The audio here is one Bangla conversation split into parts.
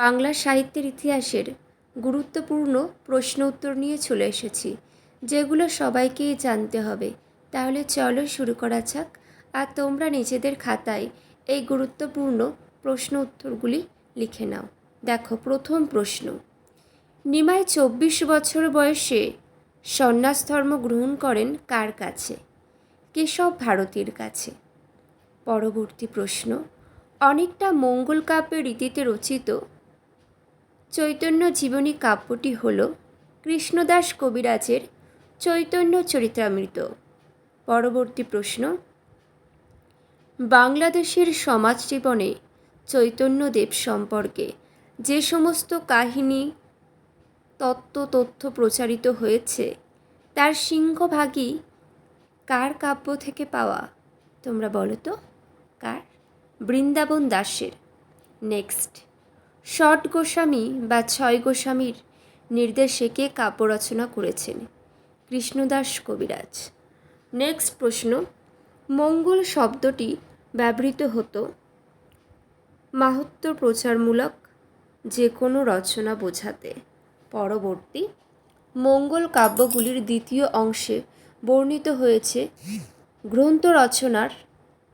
বাংলা সাহিত্যের ইতিহাসের গুরুত্বপূর্ণ প্রশ্ন উত্তর নিয়ে চলে এসেছি, যেগুলো সবাইকেই জানতে হবে। তাহলে চলো শুরু করা যাক। আর তোমরা নিজেদের খাতায় এই গুরুত্বপূর্ণ প্রশ্ন উত্তরগুলি লিখে নাও। দেখো, প্রথম প্রশ্ন। নিমাই চব্বিশ বছর বয়সে সন্ন্যাস ধর্ম গ্রহণ করেন কার কাছে? কেশব ভারতীর কাছে। পরবর্তী প্রশ্ন। অনেকটা মঙ্গল কাব্যের রীতিতে রচিত চৈতন্য জীবনী কাব্যটি হল কৃষ্ণদাস কবিরাজের চৈতন্য চরিত্রামৃত। পরবর্তী প্রশ্ন, বাংলাদেশের সমাজ জীবনে চৈতন্যদেব সম্পর্কে যে সমস্ত কাহিনী, তত্ত্ব, তথ্য প্রচারিত হয়েছে, তার সিংহভাগই কার কাব্য থেকে পাওয়া? তোমরা বলো তো, কার? বৃন্দাবন দাসের। নেক্সট। ষট গোস্বামী বা ছয় গোস্বামীর নির্দেশে কে কাব্য রচনা করেছেন? কৃষ্ণদাস কবিরাজ। নেক্সট প্রশ্ন। মঙ্গল শব্দটি ব্যবহৃত হতো মাহাত্ম প্রচারমূলক যে কোনো রচনা বোঝাতে। পরবর্তী। মঙ্গল কাব্যগুলির দ্বিতীয় অংশে বর্ণিত হয়েছে গ্রন্থ রচনার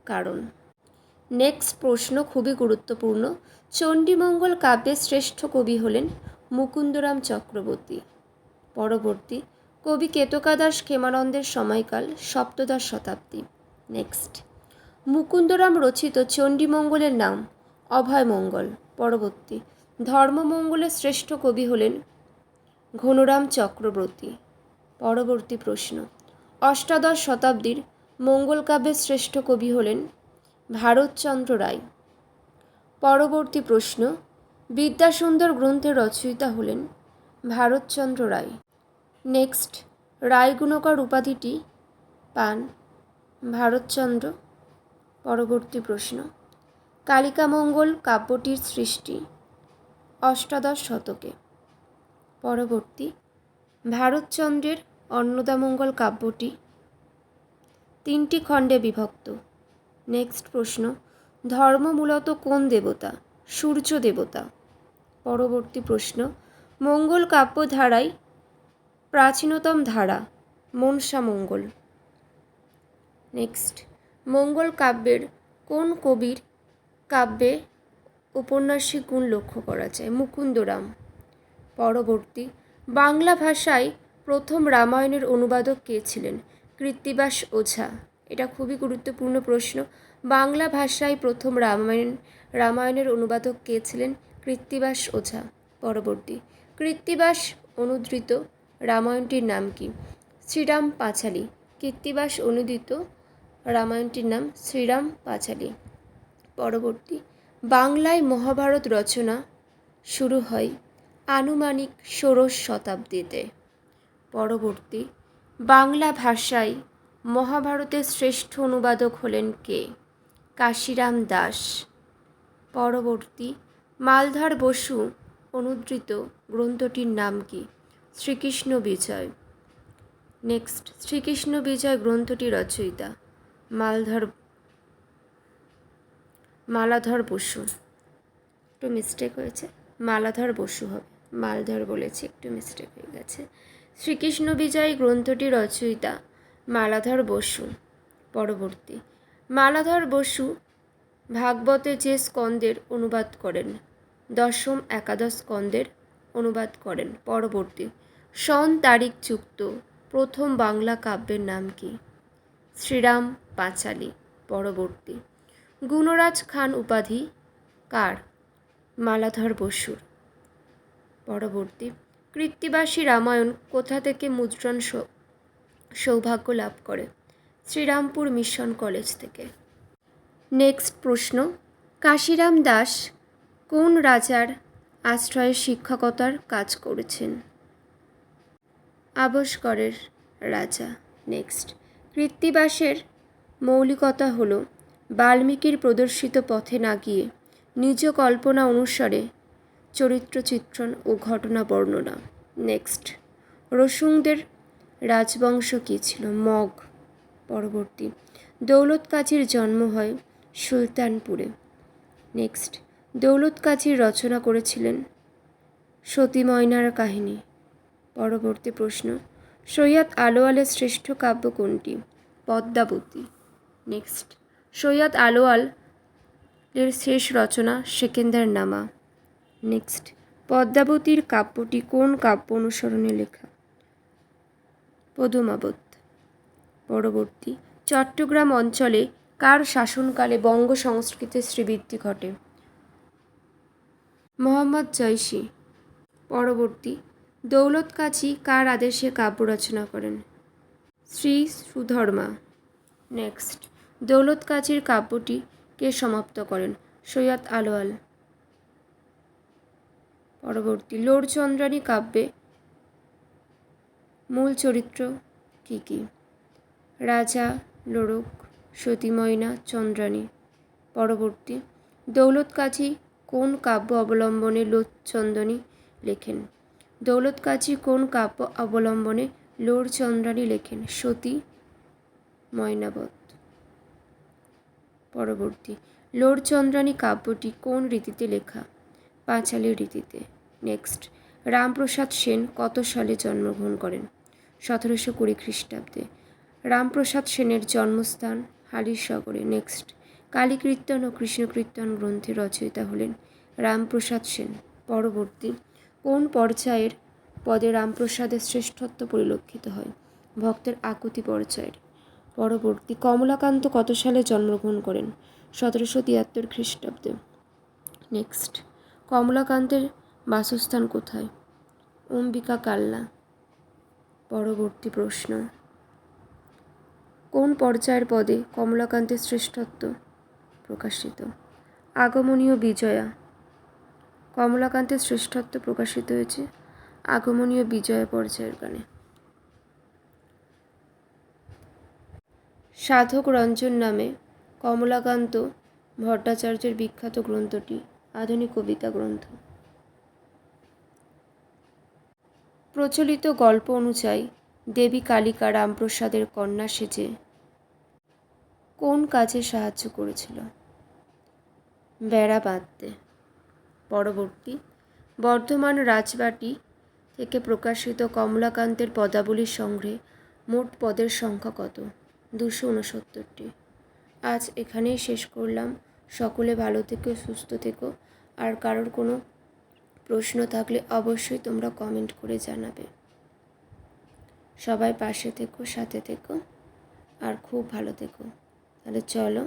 কারণ। নেক্সট প্রশ্ন খুবই গুরুত্বপূর্ণ। চণ্ডীমঙ্গল কাব্যের শ্রেষ্ঠ কবি হলেন মুকুন্দরাম চক্রবর্তী। পরবর্তী কবি কেতকাদাস ক্ষেমানন্দের সময়কাল সপ্তদশ শতাব্দী। নেক্সট মুকুন্দরাম রচিত চণ্ডীমঙ্গলের নাম অভয়মঙ্গল। পরবর্তী ধর্মমঙ্গলের শ্রেষ্ঠ কবি হলেন ঘনরাম চক্রবর্তী। পরবর্তী প্রশ্ন। অষ্টাদশ শতাব্দীর মঙ্গল কাব্যের শ্রেষ্ঠ কবি হলেন ভারতচন্দ্র রায়। পরবর্তী প্রশ্ন, বিদ্যাসুন্দর গ্রন্থের রচয়িতা হলেন ভারতচন্দ্র রায়। নেক্সট, রায়গুণকর উপাধিটি পান ভারতচন্দ্র। পরবর্তী প্রশ্ন, কালিকামঙ্গল কাব্যটির সৃষ্টি অষ্টাদশ শতকে। পরবর্তী, ভারতচন্দ্রের অন্নদামঙ্গল কাব্যটি তিনটি খণ্ডে বিভক্ত। নেক্সট প্রশ্ন ধর্ম মূলত কোন দেবতা? সূর্য দেবতা। পরবর্তী প্রশ্ন, মঙ্গল কাব্য ধারায় প্রাচীনতম ধারা, মনসা মঙ্গল। নেক্সট মঙ্গল কাব্যের কোন কবির কাব্যে উপন্যাসিক গুণ লক্ষ্য করা যায়? মুকুন্দরাম। পরবর্তী, বাংলা ভাষায় প্রথম রামায়ণের অনুবাদক কে ছিলেন? কৃত্তিবাস ওঝা। এটা খুবই গুরুত্বপূর্ণ প্রশ্ন। বাংলা ভাষায় প্রথম রামায়ণ, রামায়ণের অনুবাদক কে ছিলেন? কৃত্তিবাস ওঝা। পরবর্তী। কৃত্তিবাস অনুদৃত রামায়ণটির নাম কি? শ্রীরাম পাঁচালী। কৃত্তিবাস অনুদিত রামায়ণটির নাম শ্রীরাম পাঁচালী। পরবর্তী। বাংলায় মহাভারত রচনা শুরু হয় আনুমানিক ষোড়শ শতাব্দীতে। পরবর্তী। বাংলা ভাষায় মহাভারতের শ্রেষ্ঠ অনুবাদক হলেন কে? কাশিরাম দাস। পরবর্তী, মালধার বসু, অনুদৃত গ্রন্থটির নাম কি? শ্রীকৃষ্ণ বিজয়। নেক্সট শ্রীকৃষ্ণ বিজয় গ্রন্থটি রচয়িতা, মালধর মালাধর বসু। একটু মিস্টেক হয়েছে। মালাধর বসু হবে। মালধর বলেছি, একটু মিস্টেক হয়ে গেছে। শ্রীকৃষ্ণ বিজয় গ্রন্থটি রচয়িতা, মালাধর বসু। পরবর্তী মালাধর বসু ভাগবতে যে স্কন্দের অনুবাদ করেন, দশম একাদশ স্কন্দের অনুবাদ করেন, পরবর্তী। সন তারিখ যুক্ত প্রথম বাংলা কাব্যের নাম কি? শ্রীরাম পাঁচালী, পরবর্তী। গুণরাজ খান উপাধি কার? মালাধর বসুর। পরবর্তী। কৃত্তিবাসী রামায়ণ কোথা থেকে মুদ্রণ সৌভাগ্য লাভ করে? শ্রীরামপুর মিশন কলেজ থেকে। নেক্সট প্রশ্ন, কাশিরাম দাস কোন রাজার আশ্রয়ে শিক্ষকতার কাজ করেছেন? আবস্করের রাজা। নেক্সট, কৃত্তিবাসের মৌলিকতা হল, বাল্মীকির প্রদর্শিত পথে না গিয়ে নিজ কল্পনা অনুসারে চরিত্র চিত্রণ ও ঘটনা বর্ণনা। নেক্সট রসুংদের রাজবংশ কী ছিল? মগ। পরবর্তী। দৌলত কাজীর জন্ম হয় সুলতানপুরে। নেক্সট। দৌলত কাজী রচনা করেছিলেন সতী ময়নার কাহিনী। পরবর্তী প্রশ্ন। সৈয়দ আলোয়ালের শ্রেষ্ঠ কাব্য কোনটি? পদ্মাবতী। নেক্সট। সৈয়দ আলোয়াল এর শেষ রচনা সেকেন্দার নামা। নেক্সট। পদ্মাবতীর কাব্যটি কোন কাব্য অনুসরণে লেখা? পদুমাবত। পরবর্তী। চট্টগ্রাম অঞ্চলে কার শাসনকালে বঙ্গ সংস্কৃতির শ্রীবৃদ্ধি ঘটে? মোহাম্মদ জয়সী পরবর্তী। দৌলত কাজী কার আদেশে কাব্য রচনা করেন? শ্রী সুধর্মা। নেক্সট। দৌলত কাজীর কাব্যটি কে সমাপ্ত করেন? সৈয়দ আলোয়াল। পরবর্তী। লোর চন্দ্রানী কাব্যে মূল চরিত্র কী কী? রাজা, লোরক, সতীময়না চন্দ্রানী পরবর্তী দৌলত কাজী কোন কাব্য অবলম্বনে লোচন্দনী লেখেন? দৌলত কাজী কোন কাব্য অবলম্বনে লোর চন্দ্রানী লেখেন? সতী, ময়নাবত। পরবর্তী লোর চন্দ্রানী কাব্যটি কোন রীতিতে লেখা? পাঁচালী রীতিতে। নেক্সট, রামপ্রসাদ সেন কত সালে জন্মগ্রহণ করেন? সতেরোশো কুড়ি খ্রিস্টাব্দে। রামপ্রসাদ সেনের জন্মস্থান হালিশগরে। নেক্সট। কালীকীর্তন ও কৃষ্ণকীর্তন গ্রন্থের রচয়িতা হলেন রামপ্রসাদ সেন। পরবর্তী। কোন পর্যায়ের পদে রামপ্রসাদের শ্রেষ্ঠত্ব পরিলক্ষিত হয়? ভক্তের আকুতি পর্যায়ের। পরবর্তী। কমলাকান্ত কত সালে জন্মগ্রহণ করেন? সতেরোশো তিয়াত্তর খ্রিস্টাব্দে। নেক্সট। কমলাকান্তের বাসস্থান কোথায়? অম্বিকা কাল্লা পরবর্তী প্রশ্ন। কোন পর্যায়ের পদে কমলাকান্তের শ্রেষ্ঠত্ব প্রকাশিত? আগমনীয় বিজয়া। কমলাকান্তের শ্রেষ্ঠত্ব প্রকাশিত হয়েছে আগমনীয় বিজয়া পর্যায়ের গানে। সাধক রঞ্জন নামে কমলাকান্ত ভট্টাচার্যের বিখ্যাত গ্রন্থটি, আধুনিক কবিতা গ্রন্থ। প্রচলিত গল্প অনুযায়ী দেবী কালিকা রামপ্রসাদের কন্যা সেজে কোন কাজে সাহায্য করেছিল? বেড়া বাঁধতে। পরবর্তী, বর্ধমান রাজবাটি থেকে প্রকাশিত কমলাকান্তের পদাবলীর সংগ্রহে মোট পদের সংখ্যা কত? দুশো উনসত্তরটি আজ এখানেই শেষ করলাম। সকলে ভালো থেকো, সুস্থ থেকো। আর কারোর কোনো প্রশ্ন থাকলে অবশ্যই তোমরা কমেন্ট করে জানাবে। সবাই পাশে থেকো, সাথে থেকো। আর খুব ভালো থেকো। তাহলে চলো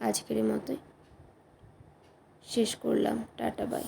আজকের মতোই শেষ করলাম টাটা বাই